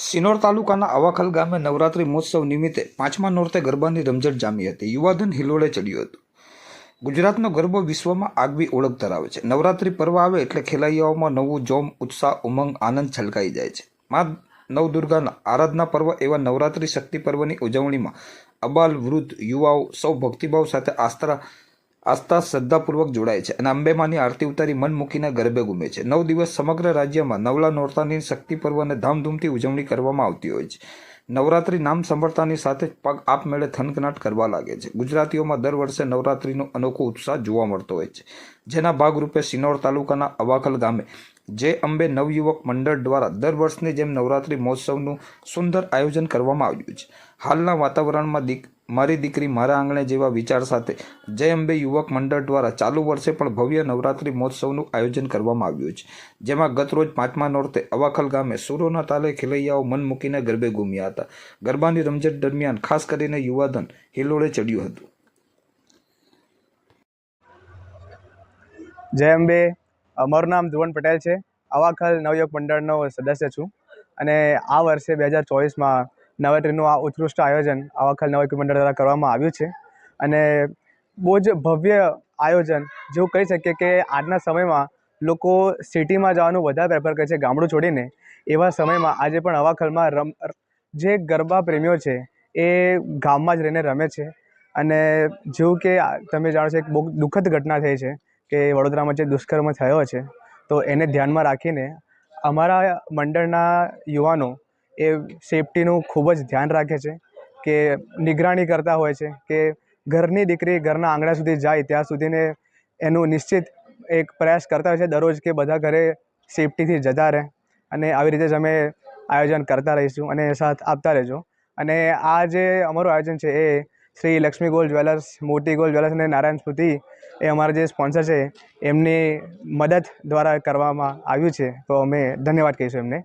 સિનોર તાલુકાના અવાખલ ગામે નવરાત્રિ મહોત્સવ નિમિત્તે પાંચમા નોરતે ગરબાની રમઝટ જામી હતી. યુવાધન હિલોળે ચડ્યું હતું. ગુજરાતનો ગરબો વિશ્વમાં આગવી ઓળખ ધરાવે છે. નવરાત્રિ પર્વ આવે એટલે ખેલૈયાઓમાં નવું જોમ, ઉત્સાહ, ઉમંગ, આનંદ છલકાઈ જાય છે. મા નવદુર્ગાના આરાધના પર્વ એવા નવરાત્રિ શક્તિ પર્વની ઉજવણીમાં અબાલ, વૃદ્ધ, યુવાઓ સૌ ભક્તિભાવ સાથે આસ્થા આસ્થા શ્રદ્ધાપૂર્વક જોડાય છે અને અંબેમાની આરતી ઉતારી મન મૂકીને ગરબે ગુમે છે. નવ દિવસ સમગ્ર રાજ્યમાં નવલા નોરતાની શક્તિ પર્વને ધામધૂમથી ઉજવણી કરવામાં આવતી હોય છે. નવરાત્રિ નામ સાંભળતાની સાથે જ પગ આપમેળે થનકનાટ કરવા લાગે છે. ગુજરાતીઓમાં દર વર્ષે નવરાત્રિનો અનોખો ઉત્સાહ જોવા મળતો હોય છે. જેના ભાગરૂપે સિનોર તાલુકાના અવાખલ ગામે, જે અંબે નવયુવક મંડળ દ્વારા દર વર્ષની જેમ નવરાત્રિ મહોત્સવનું સુંદર આયોજન કરવામાં આવ્યું છે. હાલના વાતાવરણમાં દીક મારી દીકરી મારા આંગણે જેવા વિચાર સાથે જય અંબે યુવક મંડળ દ્વારા ચાલુ વર્ષે પણ ભવ્ય નવરાત્રિ મહોત્સવનું આયોજન કરવામાં આવ્યું છે. જેમાં ગતરોજ પાંચમા નોરતે અવાખલ ગામે સુરોના તાલે ખેલૈયાઓ મન મૂકીને ગરબે ઘૂમ્યા હતા. ગરબાની રમઝટ દરમિયાન ખાસ કરીને યુવાધન હિલોળે ચડ્યું હતું. જય અંબે. મારું નામ ધ્રુવન પટેલ છે. અવાખલ નવયુવક મંડળનો સદસ્ય છું. અને આ વર્ષે બે હજાર ચોવીસમાં નવરાત્રિનું આ ઉત્કૃષ્ટ આયોજન અવાખલ નવા મંડળ દ્વારા કરવામાં આવ્યું છે. અને બહુ જ ભવ્ય આયોજન જેવું કહી શકીએ કે આજના સમયમાં લોકો સિટીમાં જવાનું વધારે પ્રેફર કરે છે, ગામડું છોડીને. એવા સમયમાં આજે પણ અવાખલમાં રમ જે ગરબા પ્રેમીઓ છે એ ગામમાં જ રહીને રમે છે. અને જેવું કે તમે જાણો છો એક બહુ દુઃખદ ઘટના થઈ છે કે વડોદરામાં જે દુષ્કર્મ થયો છે. તો એને ધ્યાનમાં રાખીને અમારા મંડળના યુવાનો એ સેફટીનું ખૂબ જ ધ્યાન રાખે છે કે નિગરાણી કરતા હોય છે કે ઘરની દીકરી ઘરના આંગણા સુધી જાય ત્યાં સુધીને એનું નિશ્ચિત એક પ્રયાસ કરતા હોય છે દરરોજ કે બધા ઘરે સેફટીથી જતા રહે અને આવી રીતે જ અમે આયોજન કરતા રહીશું અને સાથ આપતા રહેજો. અને આ જે અમારું આયોજન છે એ શ્રી લક્ષ્મી ગોલ્ડ જ્વેલર્સ મોટી ગોલ્ડ જ્વેલર્સ અને નારાયણ સ્મૃતિ એ અમારા જે સ્પોન્સર છે, એમની મદદ દ્વારા કરવામાં આવ્યું છે. તો અમે ધન્યવાદ કહીશું એમને.